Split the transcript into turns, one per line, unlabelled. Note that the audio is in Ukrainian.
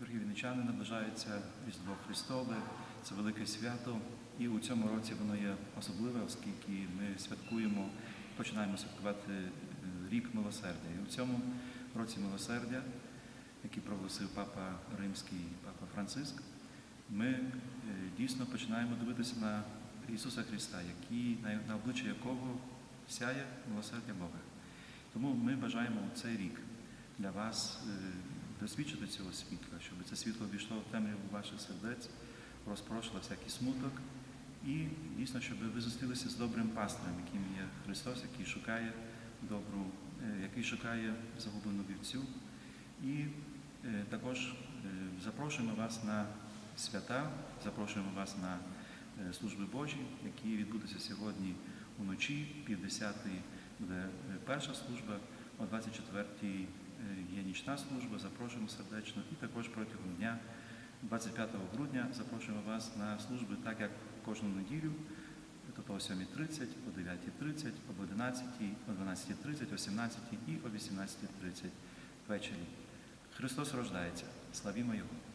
Дорогі вінничани, наближається Різдво Христове, це велике свято, і у цьому році воно є особливе, оскільки ми святкуємо, починаємо святкувати е, рік милосердя. І у цьому році милосердя, який проголосив Папа Римський, Папа Франциск, ми е, дійсно починаємо дивитися на Ісуса Христа, який, на, обличчя якого сяє милосердя Бога. Тому ми бажаємо цей рік для вас досвідчити цього світла, щоб це світло війшло в темряву ваших сердець, розпрошило всякий смуток, і дійсно, щоб ви зустрілися з добрим пастирем, яким є Христос, який шукає добру, е, який шукає загублену вівцю. І е, також е, запрошуємо вас на свята, запрошуємо вас на служби Божі, які відбудуться сьогодні уночі, пів десятої буде перша служба, о 24-й е, є нічна служба, запрошуємо сердечно. І також протягом дня, 25 грудня, запрошуємо вас на служби, так як кожну неділю, тобто о 7.30, о 9.30, об 11, о 12.30, о 17 і о 18.30 ввечері. Христос рождається. Славімо Його!